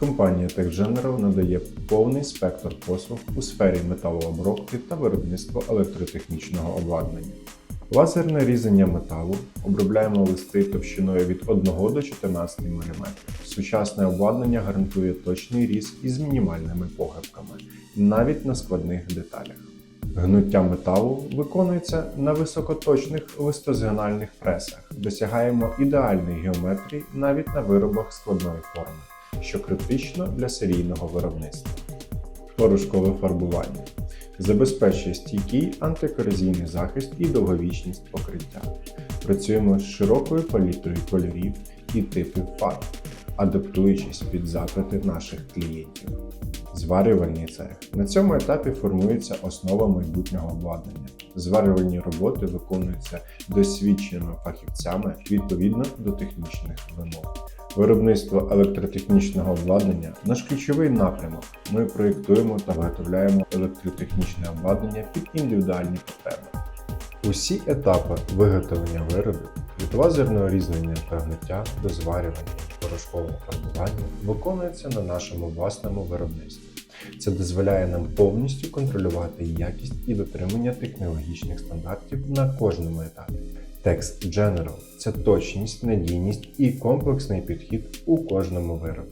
Компанія TechGeneral надає повний спектр послуг у сфері металообробки та виробництва електротехнічного обладнання. Лазерне різання металу обробляємо листи товщиною від 1 до 14 мм. Сучасне обладнання гарантує точний різ із мінімальними похибками, навіть на складних деталях. Гнуття металу виконується на високоточних листозгинальних пресах. Досягаємо ідеальної геометрії навіть на виробах складної форми, що критично для серійного виробництва. Порошкове фарбування забезпечує стійкий антикорозійний захист і довговічність покриття. Працюємо з широкою палітрою кольорів і типів фарб, адаптуючись під запити наших клієнтів. Зварювальний цех. На цьому етапі формується основа майбутнього обладнання. Зварювальні роботи виконуються досвідченими фахівцями відповідно до технічних вимог. Виробництво електротехнічного обладнання наш ключовий напрямок. Ми проєктуємо та виготовляємо електротехнічне обладнання під індивідуальні потреби. Усі етапи виготовлення виробів від лазерного різнення та гниття до зварювання порошкового фарбування виконуються на нашому власному виробництві. Це дозволяє нам повністю контролювати якість і дотримання технологічних стандартів на кожному етапі. Text General – це точність, надійність і комплексний підхід у кожному виробі.